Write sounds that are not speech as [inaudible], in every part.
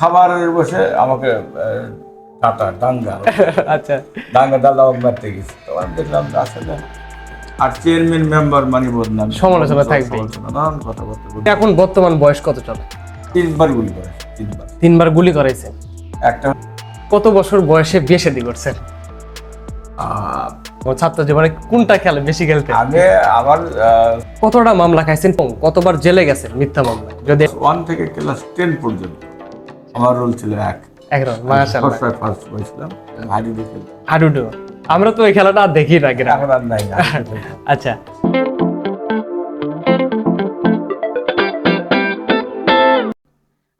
খাবারের বসে আমাকে টাটা দাঙ্গা। [laughs] আচ্ছা। দাঙ্গা দাদা মারতে গেছে। তো আমি দেখলাম আসলে আর চেয়ারম্যান মেম্বার মানে বদনাম। সমালোচনা। সমালোচনা, নানান কথাবার্তা এখন বর্তমান বয়স কত চলে? তিনবার গুলি করে তিনবার। তিনবার গুলি করাইছেন একটা কত বছর বয়সে বিয়ে শাদী করছেন ছাত্র জীবনে কোনটা খেলে বেশি খেলতে? আগে আমার কতটা মামলা খাইছেন? কতবার জেলে গেছেন মিথ্যা মামলা যদি ওয়ান থেকে ক্লাস টেন পর্যন্ত। আমার রোল ছিল এক। মাশাআল্লাহ। ফার্স্ট হয়েছিলাম হাডুডু আমরা তো এই খেলাটা আর দেখি না গ্রামে। নাই আচ্ছা।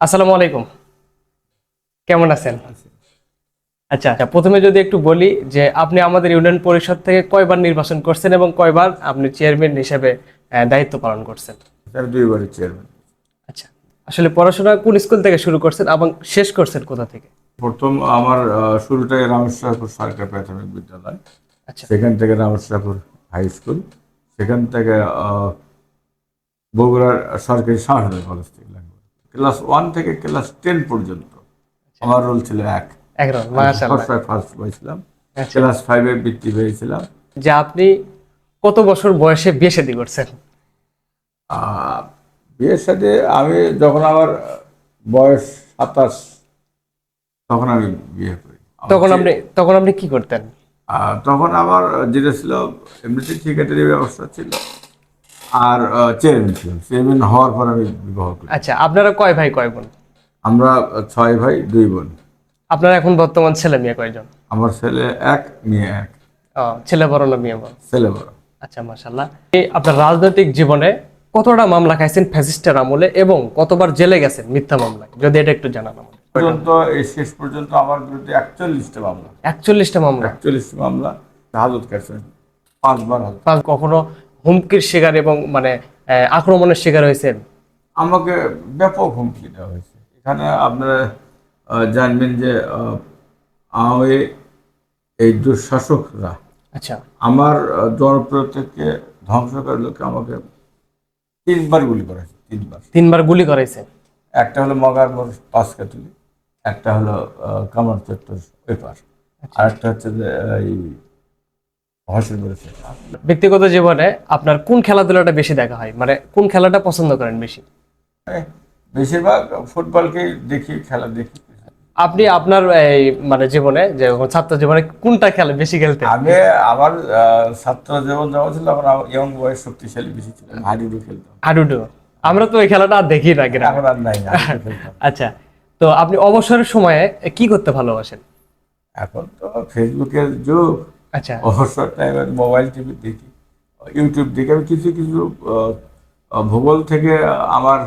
আসসালামু আলাইকুম। কেমন আছেন? আচ্ছা আচ্ছা প্রথমে যদি একটু বলি যে আপনি আমাদের ইউনিয়ন পরিষদ থেকে কয়বার নির্বাচন করছেন এবং কয়বার আপনি চেয়ারম্যান হিসেবে দায়িত্ব পালন করছেন? স্যার দুইবারের চেয়ারম্যান আসলে পড়াশোনা কোন স্কুল থেকে শুরু করছেন এবং শেষ করছেন কোথা থেকে? প্রথম আমার আহ, শুরুটাই রামেশ্বরপুর সরকারি প্রাথমিক বিদ্যালয়। আচ্ছা। সেখান থেকে রামেশ্বরপুর হাই স্কুল। সেখান থেকে বগুড়ার সরকারি শাহরুল কলেজ থেকে ক্লাস ওয়ান থেকে ক্লাস টেন পর্যন্ত আমার রোল ছিল এক। ফার্স্ট হয়েছিলাম। আচ্ছা। ক্লাস ফাইভে বৃত্তি পেয়েছিলাম। যে আপনি কত বছর বয়সে বিয়ে শাদী করছেন? বিয়ের সাথে আমি যখন আমার বয়স সাতাশ তখন আমি বিয়ে করি। তখন আপনি তখন আপনি কি করতেন? তখন আমার যেটা ছিল এমনিতে ঠিকাদারি ব্যবস্থা ছিল। আর চেয়ারম্যান ছিলাম। চেয়ারম্যান হওয়ার পর আমি বিবাহ করি। আচ্ছা আপনারা কয় ভাই কয় বোন? আমরা ছয় ভাই দুই বোন। আপনারা এখন বর্তমান ছেলে মেয়ে কয়জন? আমার ছেলে এক মেয়ে এক। ছেলে বড় না মেয়ে বড়? ছেলে বড়। আচ্ছা মাশাল্লাহ আপনার রাজনৈতিক জীবনে কতটা মামলা খাইছেন ফ্যাসিস্টের আমলে এবং কতবার জেলে গেছেন মিথ্যা মামলায়? যদি এটা একটু জানান আমাদের পর্যন্ত এই শেষ পর্যন্ত আমার বিরুদ্ধে একচল্লিশটা মামলা। একচল্লিশটা মামলা? একচল্লিশটা মামলা হাজত কাটছেন পাঁচবার বা কখনো হুমকির শিকার এবং মানে আক্রমণের শিকার হয়েছেন? আমাকে ব্যাপক হুমকি দেওয়া হয়েছে। এখানে আপনারা জানবেন যে আহ, আওয়ামী এই দুঃশাসকরা আচ্ছা। আমার জনপ্রিয়তাকে ধ্বংস করার লোকে আমাকে তিনবার গুলি করেছে তিনবার। তিনবার গুলি করাইছে একটা হলো মগার মোড় পাঁচ কাতুলি একটা হলো কামার চত্বর ওই পার। আর একটা হচ্ছে যে এই ব্যক্তিগত জীবনে আপনার কোন খেলাধুলাটা বেশি দেখা হয়? মানে কোন খেলাটা পছন্দ করেন বেশি? বেশিরভাগ ফুটবলকেই দেখি খেলা দেখি। আপনি আপনার এই মানে জীবনে যে ছাত্র জীবনে কোনটা খেলে বেশি খেলতে আমি আমার ছাত্র জীবন যখন ছিল তখন ইয়ং বয়স শক্তিশালী বেশি ছিল। হাডুডু খেলতাম। হাডুডু? আমরা তো এই খেলাটা আর দেখি না গ্রামে আর নাই আচ্ছা তো আপনি অবসরের সময়ে কি করতে ভালোবাসেন? এখন তো ফেসবুকের যুগ। আচ্ছা। অবসর টাইমে মোবাইল টিভি দেখি। ইউটিউব দেখি। আমি কিছু কিছু ভূগোল থেকে আমার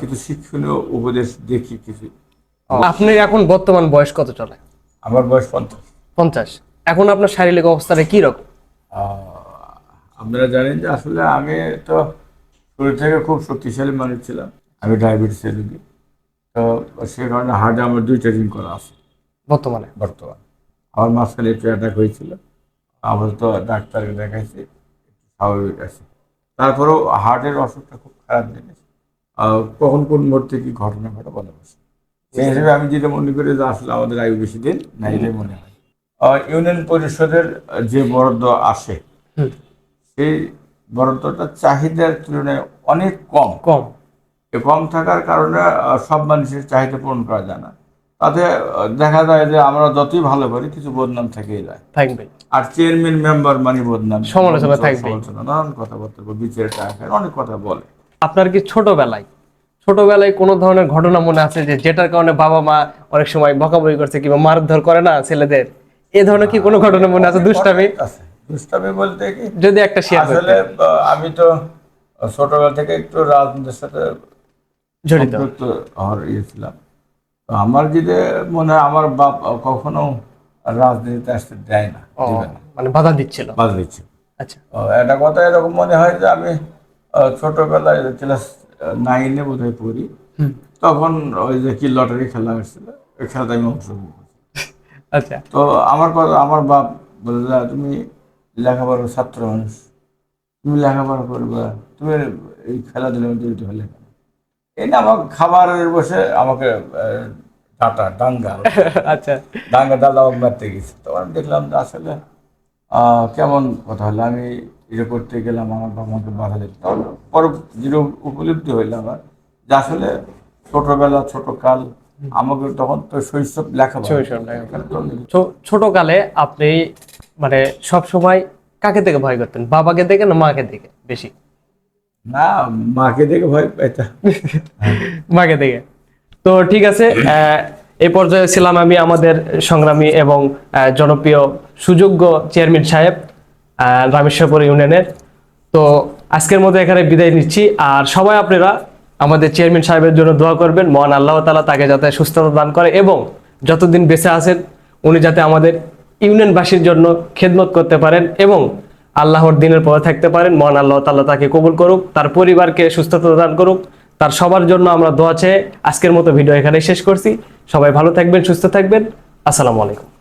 কিছু শিক্ষণীয় উপদেশ দেখি কিছু। আপনি এখন বর্তমান বয়স কত চলে আমার বয়স পঞ্চাশ। পঞ্চাশ। এখন আপনার শারীরিক অবস্থাটা কি রকম? আপনারা জানেন যে আসলে আমি তো শুরু থেকে খুব শক্তিশালী মানুষ ছিলাম। আমি ডায়াবেটিসের রোগী। তো সে কারণে হার্টে আমার দুইটা রিং করা আছে। বর্তমানে? বর্তমান। আমার মাঝখানে একটু অ্যাটাক হয়েছিল। আমার তো ডাক্তারকে দেখাইছি স্বাভাবিক আছে। তারপরেও হার্টের অসুখটা খুব খারাপ জিনিস। কখন কোন মুহূর্তে কি ঘটনা ঘটে বলা। সেই হিসেবে আমি যেটা মনে করি যে আসলে আমাদের আয়ু বেশি দিন না এটাই মনে হয়। ইউনিয়ন পরিষদের যে বরাদ্দ আসে সেই বরাদ্দটা চাহিদার তুলনায় অনেক কম। কম। কম থাকার কারণে সব মানুষের চাহিদা পূরণ করা যায় না। তাতে দেখা যায় যে আমরা যতই ভালো করি কিছু বদনাম থেকেই যায়। থাকবে আর চেয়ারম্যান মেম্বার মানে বদনাম। সমালোচনা। সমালোচনা নানান কথাবার্তা বিচারের টাকা অনেক কথা বলে। আপনার কি ছোটবেলায় ছোটবেলায় কোনো ধরনের ঘটনা মনে আছে যে যেটার কারণে বাবা মা অনেক সময় বকাবকি করছে কিংবা মারধর করে না ছেলেদের? এ ধরনের কি কোনো ঘটনা মনে আছে? দুষ্টামি? আছে। দুষ্টামি বলতে কি? যদি একটা শেয়ার আসলে আমি তো ছোটবেলা থেকে একটু রাজনীতির সাথে জড়িত। হওয়ার ইয়ে ছিলাম। তো আমার যদি মনে হয় আমার বাপ কখনো রাজনীতিতে আসতে দেয় না মানে বাধা দিচ্ছিল। বাদ দিচ্ছে আচ্ছা। একটা কথা এরকম মনে হয় যে আমি ছোটবেলায় ক্লাস নাইনে বোধ হয় পড়ি তখন ওই যে কি লটারি খেলা হয়েছিল ওই খেলাতে আমি অংশগ্রহণ আচ্ছা। তো আমার কথা আমার বাপ বলে তুমি লেখাপড়ার ছাত্র মানুষ। তুমি লেখাপড়া করবে তুমি এই খেলাধুলার মধ্যে জড়িত হলে এই না আমাকে খাবারের বসে আমাকে ডাটা ডাঙ্গা আচ্ছা। ডাঙ্গা ডাল আমাকে মারতে গেছে। তখন আমি দেখলাম যে আসলে কেমন কথা হলো। আমি এটা করতে গেলাম আমার বাবা আমাকে বাধা দিত। তখন পরে উপলব্ধি হইল আমার যে আসলে ছোটবেলা ছোট কাল আমাকে তখন তো শৈশব লেখাপড়া। শৈশব লেখাপড়া। এখানে তো ছো- ছোটকালে আপনি মানে সব সময় কাকে থেকে ভয় করতেন? বাবাকে দেখে না মাকে দেখে বেশি? না মাকে দেখে ভয় পাইতাম। [laughs] মাকে দেখে। তো ঠিক আছে এই পর্যায়ে ছিলাম আমি আমাদের সংগ্রামী এবং জনপ্রিয় সুযোগ্য চেয়ারম্যান সাহেব। রামেশ্বরপুর ইউনিয়নের। তো আজকের মতো এখানে বিদায় নিচ্ছি। আর সবাই আপনারা আমাদের চেয়ারম্যান সাহেবের জন্য দোয়া করবেন। মহান আল্লাহ তালা তাকে যাতে সুস্থতা দান করে এবং যতদিন বেঁচে আছেন, উনি যাতে আমাদের ইউনিয়নবাসীর জন্য খেদমত করতে পারেন এবং আল্লাহর দিনের পথে থাকতে পারেন। মহান আল্লাহ তাল্লাহ তাকে কবুল করুক, তার পরিবারকে সুস্থতা দান করুক, তার সবার জন্য আমরা দোয়া চেয়ে আজকের মতো ভিডিও এখানে শেষ করছি। সবাই ভালো থাকবেন, সুস্থ থাকবেন। আসসালামু আলাইকুম।